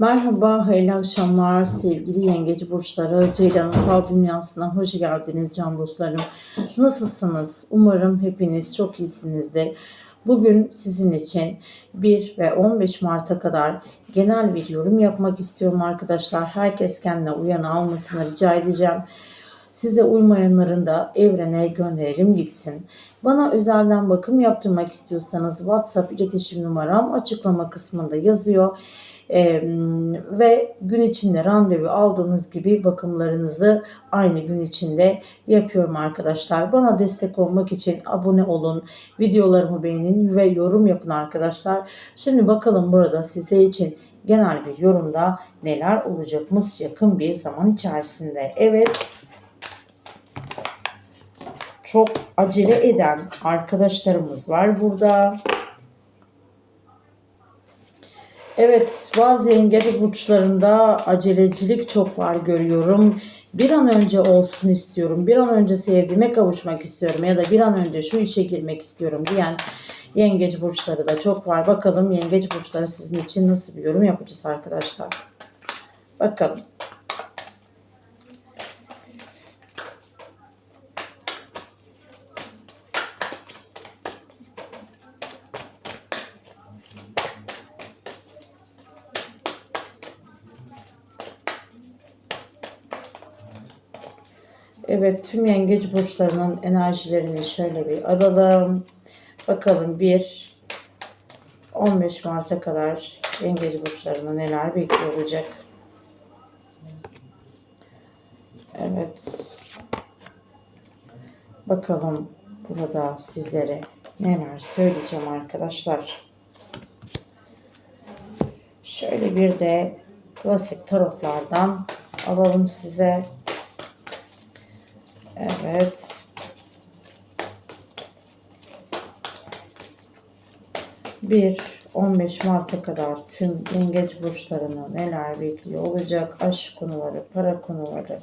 Merhaba, hayırlı akşamlar sevgili yengeci burçları. Ceylan'ın fal dünyasına hoş geldiniz can dostlarım. Nasılsınız? Umarım hepiniz çok iyisinizdir. Bugün sizin için 1 ve 15 Mart'a kadar genel bir yorum yapmak istiyorum arkadaşlar. Herkes kendine uyan almasını rica edeceğim. Size uymayanların da evrene gönderelim gitsin. Bana özelden bakım yaptırmak istiyorsanız WhatsApp iletişim numaram açıklama kısmında yazıyor. Ee, ve gün içinde randevu aldığınız gibi bakımlarınızı aynı gün içinde yapıyorum arkadaşlar. Bana destek olmak için abone olun, videolarımı beğenin ve yorum yapın arkadaşlar. Şimdi bakalım burada sizler için genel bir yorumda neler olacakmış yakın bir zaman içerisinde. Evet çok acele eden arkadaşlarımız var burada. Evet, bazı yengeç burçlarında acelecilik çok var görüyorum. Bir an önce olsun istiyorum, bir an önce sevdiğime kavuşmak istiyorum ya da bir an önce şu işe girmek istiyorum diyen yengeç burçları da çok var. Bakalım yengeç burçları sizin için nasıl bir yorum yapacağız arkadaşlar. Bakalım. Evet tüm yengeç burçlarının enerjilerini şöyle bir alalım. Bakalım 1 15 Mart'a kadar yengeç burçlarına neler bekliyor olacak. Evet. Bakalım burada sizlere neler söyleyeceğim arkadaşlar. Şöyle bir de klasik tarotlardan alalım size. Evet. Bir 15 Mart'a kadar tüm yengeç burçlarını neler bekliyor olacak? Aşk konuları, para konuları,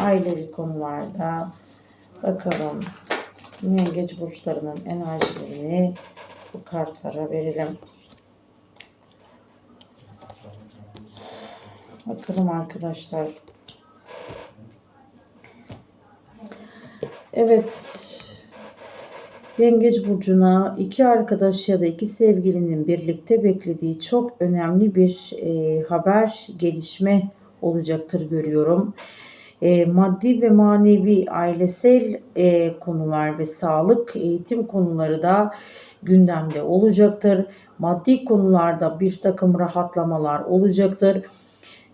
ailevi konularda bakalım yengeç burçlarının enerjilerini bu kartlara verelim. Bakalım arkadaşlar. Evet. Yengeç burcuna iki arkadaş ya da iki sevgilinin birlikte beklediği çok önemli bir e, haber, gelişme olacaktır görüyorum. E, maddi ve manevi ailesel e, konular ve sağlık, eğitim konuları da gündemde olacaktır. Maddi konularda bir takım rahatlamalar olacaktır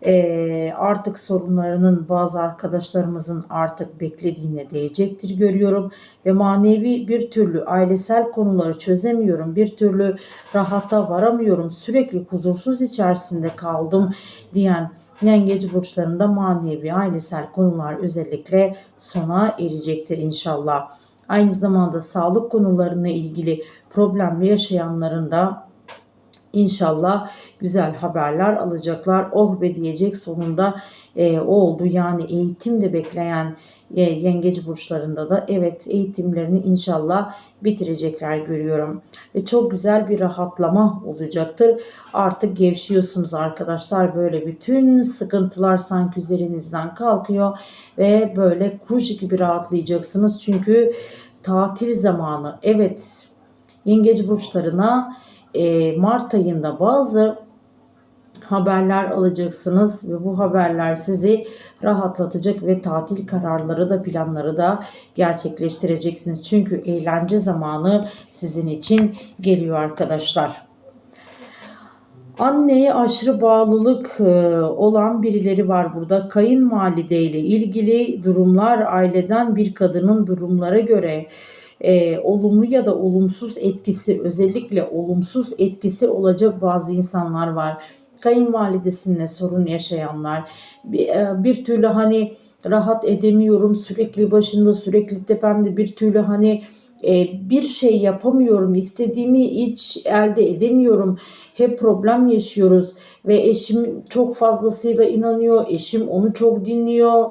e, artık sorunlarının bazı arkadaşlarımızın artık beklediğine değecektir görüyorum. Ve manevi bir türlü ailesel konuları çözemiyorum. Bir türlü rahata varamıyorum. Sürekli huzursuz içerisinde kaldım diyen yengeç burçlarında manevi ailesel konular özellikle sona erecektir inşallah. Aynı zamanda sağlık konularına ilgili problemli yaşayanların da İnşallah güzel haberler alacaklar. Oh be diyecek sonunda e, oldu. Yani eğitim de bekleyen e, yengeç burçlarında da evet eğitimlerini inşallah bitirecekler görüyorum. Ve çok güzel bir rahatlama olacaktır. Artık gevşiyorsunuz arkadaşlar. Böyle bütün sıkıntılar sanki üzerinizden kalkıyor ve böyle kuş gibi rahatlayacaksınız. Çünkü tatil zamanı. Evet yengeç burçlarına e, Mart ayında bazı haberler alacaksınız ve bu haberler sizi rahatlatacak ve tatil kararları da planları da gerçekleştireceksiniz. Çünkü eğlence zamanı sizin için geliyor arkadaşlar. Anneye aşırı bağlılık e, olan birileri var burada. Kayınvalide ile ilgili durumlar aileden bir kadının durumlara göre e, olumlu ya da olumsuz etkisi özellikle olumsuz etkisi olacak bazı insanlar var. Kayınvalidesinde sorun yaşayanlar. Bir, e, bir türlü hani rahat edemiyorum sürekli başında sürekli tepemde bir türlü hani e, bir şey yapamıyorum istediğimi hiç elde edemiyorum. Hep problem yaşıyoruz ve eşim çok fazlasıyla inanıyor eşim onu çok dinliyor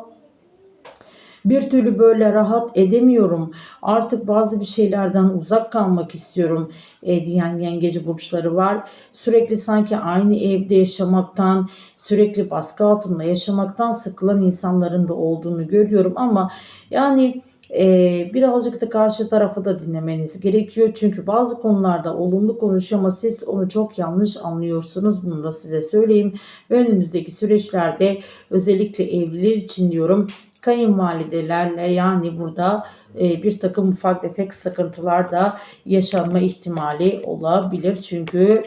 bir türlü böyle rahat edemiyorum. Artık bazı bir şeylerden uzak kalmak istiyorum e, diyen yengeci burçları var. Sürekli sanki aynı evde yaşamaktan, sürekli baskı altında yaşamaktan sıkılan insanların da olduğunu görüyorum ama yani ee, birazcık da karşı tarafı da dinlemeniz gerekiyor. Çünkü bazı konularda olumlu konuşuyor ama siz onu çok yanlış anlıyorsunuz. Bunu da size söyleyeyim. Önümüzdeki süreçlerde özellikle evliler için diyorum kayınvalidelerle yani burada e, bir takım ufak tefek sıkıntılar da yaşanma ihtimali olabilir. Çünkü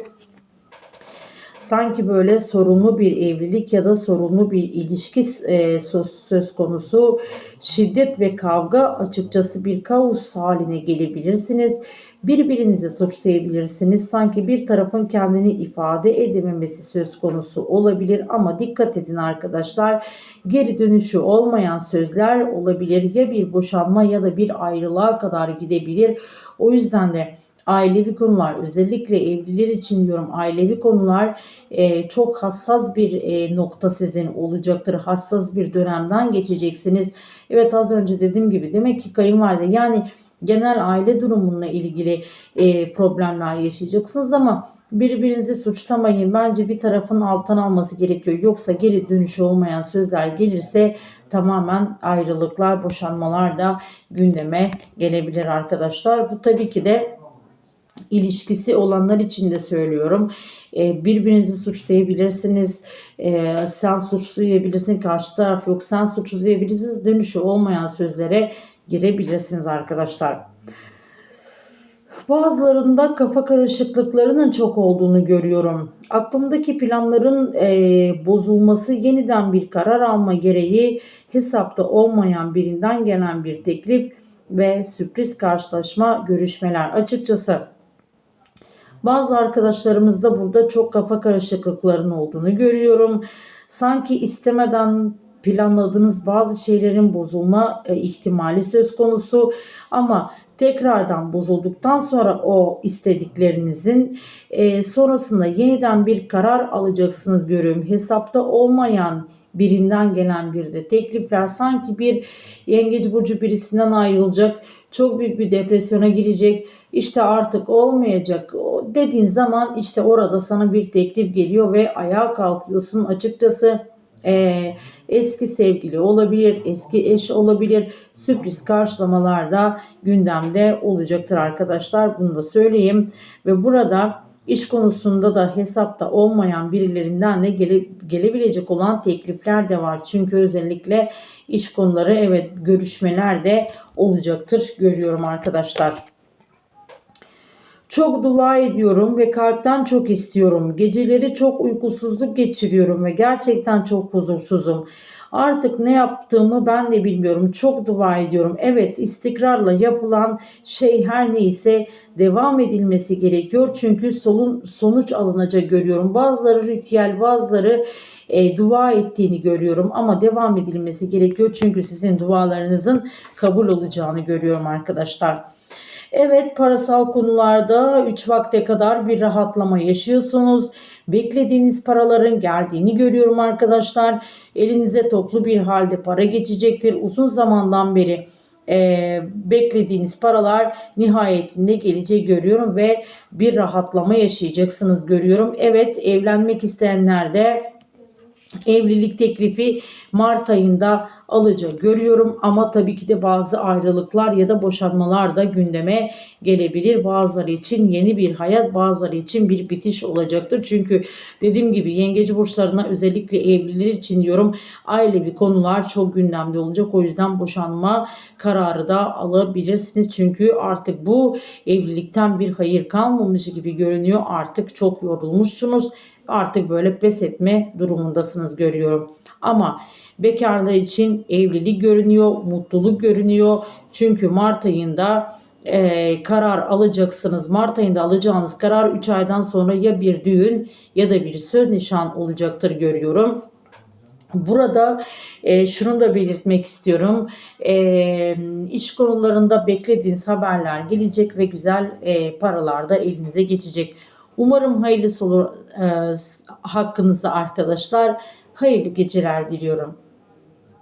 sanki böyle sorunlu bir evlilik ya da sorunlu bir ilişki e, söz, söz konusu şiddet ve kavga açıkçası bir kaos haline gelebilirsiniz. Birbirinizi suçlayabilirsiniz. Sanki bir tarafın kendini ifade edememesi söz konusu olabilir ama dikkat edin arkadaşlar. Geri dönüşü olmayan sözler olabilir. Ya bir boşanma ya da bir ayrılığa kadar gidebilir. O yüzden de ailevi konular özellikle evliler için diyorum ailevi konular e, çok hassas bir e, nokta sizin olacaktır. Hassas bir dönemden geçeceksiniz. Evet az önce dediğim gibi demek ki kayınvalide yani genel aile durumunla ilgili e, problemler yaşayacaksınız ama birbirinizi suçlamayın. Bence bir tarafın alttan alması gerekiyor. Yoksa geri dönüşü olmayan sözler gelirse tamamen ayrılıklar, boşanmalar da gündeme gelebilir arkadaşlar. Bu tabii ki de ilişkisi olanlar için de söylüyorum. E, birbirinizi suçlayabilirsiniz. E, sen suçlayabilirsin. Karşı taraf yok. Sen suçlayabilirsiniz. Dönüşü olmayan sözlere girebilirsiniz arkadaşlar. Bazılarında kafa karışıklıklarının çok olduğunu görüyorum. Aklımdaki planların e, bozulması yeniden bir karar alma gereği hesapta olmayan birinden gelen bir teklif ve sürpriz karşılaşma görüşmeler açıkçası bazı arkadaşlarımızda burada çok kafa karışıklıklarının olduğunu görüyorum. Sanki istemeden planladığınız bazı şeylerin bozulma e, ihtimali söz konusu. Ama tekrardan bozulduktan sonra o istediklerinizin e, sonrasında yeniden bir karar alacaksınız görüyorum. Hesapta olmayan birinden gelen bir de teklifler sanki bir yengeç burcu birisinden ayrılacak çok büyük bir depresyona girecek işte artık olmayacak. Dediğin zaman işte orada sana bir teklif geliyor ve ayağa kalkıyorsun açıkçası e, eski sevgili olabilir, eski eş olabilir. Sürpriz karşılamalar gündemde olacaktır arkadaşlar. Bunu da söyleyeyim. Ve burada iş konusunda da hesapta olmayan birilerinden de gele, gelebilecek olan teklifler de var. Çünkü özellikle iş konuları evet görüşmeler de olacaktır görüyorum arkadaşlar. Çok dua ediyorum ve kalpten çok istiyorum. Geceleri çok uykusuzluk geçiriyorum ve gerçekten çok huzursuzum. Artık ne yaptığımı ben de bilmiyorum. Çok dua ediyorum. Evet istikrarla yapılan şey her neyse devam edilmesi gerekiyor. Çünkü solun, sonuç alınacak görüyorum. Bazıları ritüel bazıları e, dua ettiğini görüyorum ama devam edilmesi gerekiyor. Çünkü sizin dualarınızın kabul olacağını görüyorum arkadaşlar. Evet parasal konularda 3 vakte kadar bir rahatlama yaşıyorsunuz. Beklediğiniz paraların geldiğini görüyorum arkadaşlar. Elinize toplu bir halde para geçecektir. Uzun zamandan beri e, beklediğiniz paralar nihayetinde geleceği görüyorum ve bir rahatlama yaşayacaksınız görüyorum. Evet evlenmek isteyenler de evlilik teklifi Mart ayında alacağı görüyorum ama tabii ki de bazı ayrılıklar ya da boşanmalar da gündeme gelebilir. Bazıları için yeni bir hayat, bazıları için bir bitiş olacaktır. Çünkü dediğim gibi yengeci burçlarına özellikle evliler için diyorum ailevi konular çok gündemde olacak. O yüzden boşanma kararı da alabilirsiniz. Çünkü artık bu evlilikten bir hayır kalmamış gibi görünüyor. Artık çok yorulmuşsunuz artık böyle pes etme durumundasınız görüyorum. Ama bekarlar için evlilik görünüyor, mutluluk görünüyor. Çünkü Mart ayında e, karar alacaksınız. Mart ayında alacağınız karar 3 aydan sonra ya bir düğün ya da bir söz nişan olacaktır görüyorum. Burada e, şunu da belirtmek istiyorum. E, iş konularında beklediğiniz haberler gelecek ve güzel e, paralar da elinize geçecek. Umarım hayırlısı olur e, hakkınızda arkadaşlar. Hayırlı geceler diliyorum.